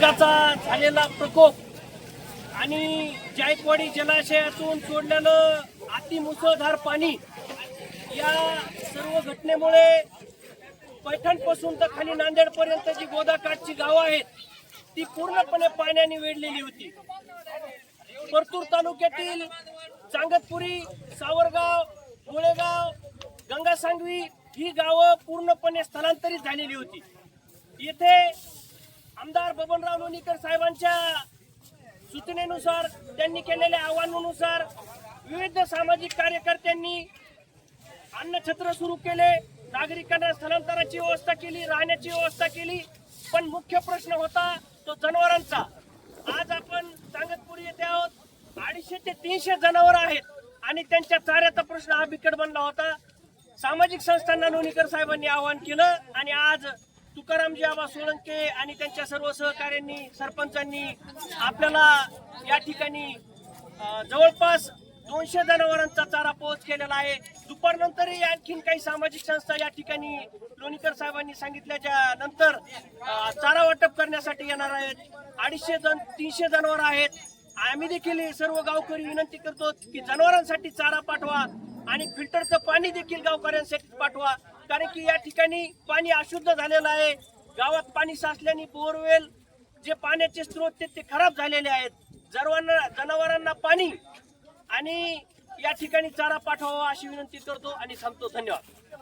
निसर्गाचा झालेला प्रकोप आणि जायकवाडी जलाशयातून सोडलेलं अतिमुसळधार पाणी या सर्व घटनेमुळे पैठणपासून तर खाली नांदेडपर्यंत जी गोदाकाठची गावं आहेत ती पूर्णपणे पाण्याने वेढलेली होती. परतूर तालुक्यातील चांगतपुरी सावरगाव गोळेगाव गंगासांगवी ही गावं पूर्णपणे स्थलांतरित झालेली होती. येथे आमदार बबनराव लोणीकर साहेबांच्या सूचनेनुसार त्यांनी केलेल्या आव्हानानुसार विविध सामाजिक कार्यकर्त्यांनी अन्नछत्र सुरू केले नागरिकांना स्थलांतराची व्यवस्था केली राहण्याची व्यवस्था केली. पण मुख्य प्रश्न होता तो जनावरांचा. आज आपण सांगतपुरी येथे आहोत. अडीचशे ते तीनशे जनावर आहेत आणि त्यांच्या चाऱ्याचा प्रश्न हा बिकट बनला होता. सामाजिक संस्थांना लोणीकर साहेबांनी आवाहन केलं आणि आज तुकारामजी आबा सोळंके आणि त्यांच्या सर्व सहकाऱ्यांनी सरपंचांनी आपल्याला या ठिकाणी जवळपास दोनशे जनावरांचा चारा पोहोच केलेला आहे. दुपारनंतरही आणखीन काही सामाजिक संस्था या ठिकाणी लोणीकर साहेबांनी सांगितल्याच्या नंतर चारा वाटप करण्यासाठी येणार आहेत. अडीचशे जण तीनशे जनावर आहेत. आम्ही देखील सर्व गावकरी विनंती करतो की जनावरांसाठी चारा पाठवा आणि फिल्टरचं पाणी देखील गावकऱ्यांसाठी पाठवा. कारण की या ठिकाणी पाणी अशुद्ध झालेलं आहे. गावात पाणी साचल्याने बोरवेल जे पाण्याचे स्रोत ते ते खराब झालेले आहेत. जनावरांना जनावरांना पाणी आणि या ठिकाणी चारा पाठवावा अशी विनंती करतो आणि थांबतो. धन्यवाद.